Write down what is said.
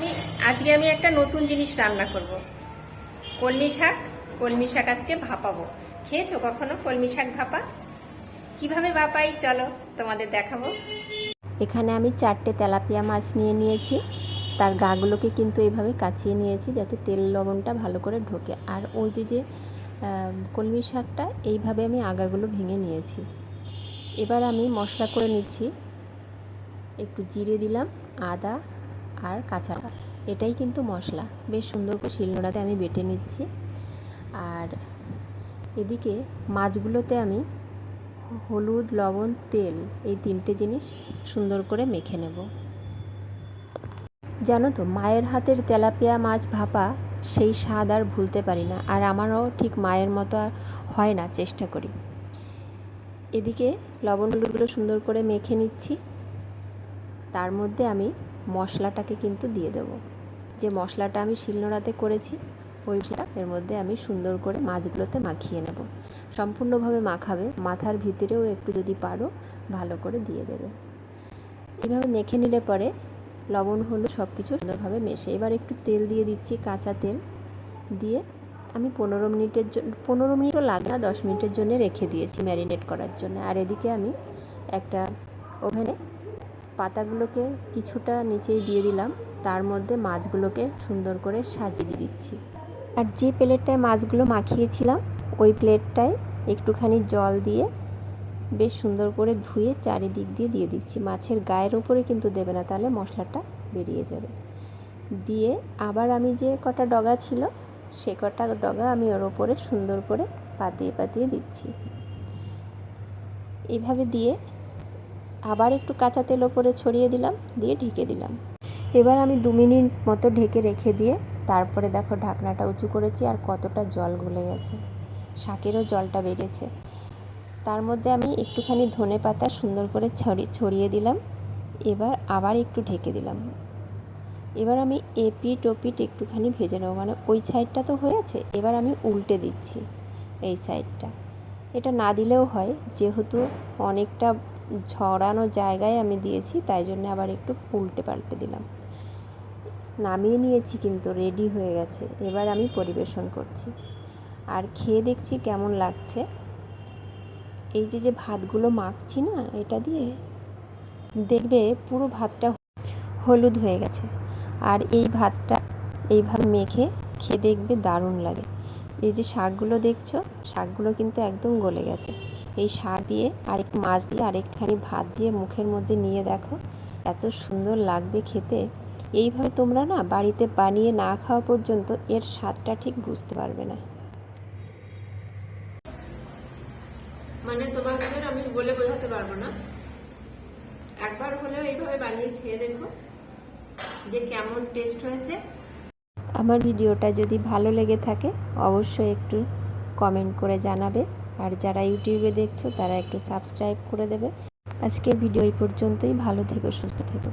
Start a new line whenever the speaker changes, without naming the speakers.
আমি, আজকে আমি একটা নতুন জিনিস রান্না করব। কলমি শাক কলমি শাক আজকে ভাপাবো। খেয়েছো কখনো কলমি শাক ভাপা? কীভাবে ভাপাই? চলো তোমাদের দেখাবো।
এখানে আমি চারটে তেলাপিয়া মাছ নিয়ে নিয়েছি। তার গাগুলোকে কিন্তু এইভাবে কাচিয়ে নিয়েছি যাতে তেল লবণটা ভালো করে ঢোকে। আর ওই যে যে কলমি শাকটা, এইভাবে আমি আগাগুলো ভেঙে নিয়েছি। এবার আমি মশলা করে নিচ্ছি। একটু জিরে দিলাম, আদা আর কাঁচা। এটাই কিন্তু মশলা। বেশ সুন্দর করে শিলনোড়াতে আমি বেটে নিচ্ছি। আর এদিকে মাছগুলোতে আমি হলুদ, লবণ, তেল এই তিনটে জিনিস সুন্দর করে মেখে নেব। জানো তো, মায়ের হাতের তেলাপিয়া মাছ ভাপা সেই স্বাদ আর ভুলতে পারি না। আর আমারও ঠিক মায়ের মতো আর হয় না, চেষ্টা করি। এদিকে লবণ হলুদগুলো সুন্দর করে মেখে নিচ্ছি। তার মধ্যে আমি মশলাটাকে কিন্তু দিয়ে দেবো। যে মশলাটা আমি শিলনোড়াতে করেছি, ওই এর মধ্যে আমি সুন্দর করে মাছগুলোতে মাখিয়ে নেব। সম্পূর্ণভাবে মাখাবে, মাথার ভিতরেও একটু যদি পারো, ভালো করে দিয়ে দেবে। এভাবে মেখে নিলে পরে লবণ, হলুদ সব কিছু সুন্দরভাবে মেশে, এবার একটু তেল দিয়ে দিচ্ছি কাঁচা তেল। দিয়ে আমি পনেরো মিনিটের জন্য পনেরো মিনিটও লাগে না, দশ মিনিটের জন্য রেখে দিয়েছি ম্যারিনেট করার জন্য। আর এদিকে আমি একটা ওভেনে পাতাগুলোকে কিছুটা নিচেই দিয়ে দিলাম। তার মধ্যে মাছগুলোকে সুন্দর করে সাজিয়ে দিচ্ছি। আর যে প্লেটটায় মাছগুলো মাখিয়েছিলাম, ওই প্লেটটায় একটুখানি জল দিয়ে বেশ সুন্দর করে ধুয়ে চারিদিক দিয়ে দিয়ে দিচ্ছি। মাছের গায়ের উপরে কিন্তু দেবে না, তাহলে মশলাটা বেরিয়ে যাবে। দিয়ে আবার আমি যে কটা ডগা ছিল, সে কটা ডগা আমি ওর ওপরে সুন্দর করে পাতিয়ে পাতিয়ে দিচ্ছি। এভাবে দিয়ে আবার একটু কাঁচা তেল ওপরে ছড়িয়ে দিলাম, দিয়ে ঢেকে দিলাম। এবার আমি দু মিনিট মতো ঢেকে রেখে দিয়ে, তারপরে দেখো ঢাকনাটা উঁচু করেছি আর কতটা জল গলে গেছে। শাকেরও জলটা বেড়েছে। তার মধ্যে আমি একটুখানি ধনে পাতা সুন্দর করে ছড়ি, ছড়িয়ে দিলাম। এবার আবার একটু ঢেকে দিলাম। এবার আমি এপিট ওপিট একটুখানি ভেজে নেব। মানে ওই সাইডটা তো হয়ে আছে, এবার আমি উল্টে দিচ্ছি এই সাইডটা। এটা না দিলেও হয়, যেহেতু অনেকটা ছড়ানো জায়গায় আমি দিয়েছি, তাই জন্য আবার একটু উল্টে পাল্টে দিলাম। নামিয়ে নিয়েছি কিন্তু রেডি হয়ে গেছে, এবার আমি পরিবেশন করছি। আর খেয়ে দেখছি কেমন লাগছে। এই যে যে ভাতগুলো মাখছি না, এটা দিয়ে দেখবে পুরো ভাতটা হলুদ হয়ে গেছে। আর এই ভাতটা এইভাবে মেখে খেয়ে দেখবে দারুণ লাগে। এই যে শাকগুলো দেখছ, শাকগুলো কিন্তু একদম গলে গেছে। এই শাক দিয়ে আরেকটু মাছ দিয়ে আরেকখানি ভাত দিয়ে মুখের মধ্যে নিয়ে দেখো। এত সুন্দর লাগবে খেতে। এইভাবে তোমরা না বাড়িতে বানিয়ে না খাওয়া পর্যন্ত এর স্বাদটা ঠিক বুঝতে পারবে না।
মানে তোমাদের আমি বলে বোঝাতে পারব না। একবার হলেও এইভাবে বানিয়ে খেয়ে দেখো যে কেমন টেস্ট হয়েছে।
আমার ভিডিওটা যদি ভালো লেগে থাকে অবশ্যই একটু কমেন্ট করে জানাবে। আর যারা ইউটিউবে দেখছ, তারা একটু সাবস্ক্রাইব করে দেবে। আজকে ভিডিও এই পর্যন্তই। ভালো থেকো, সুস্থ থেকো।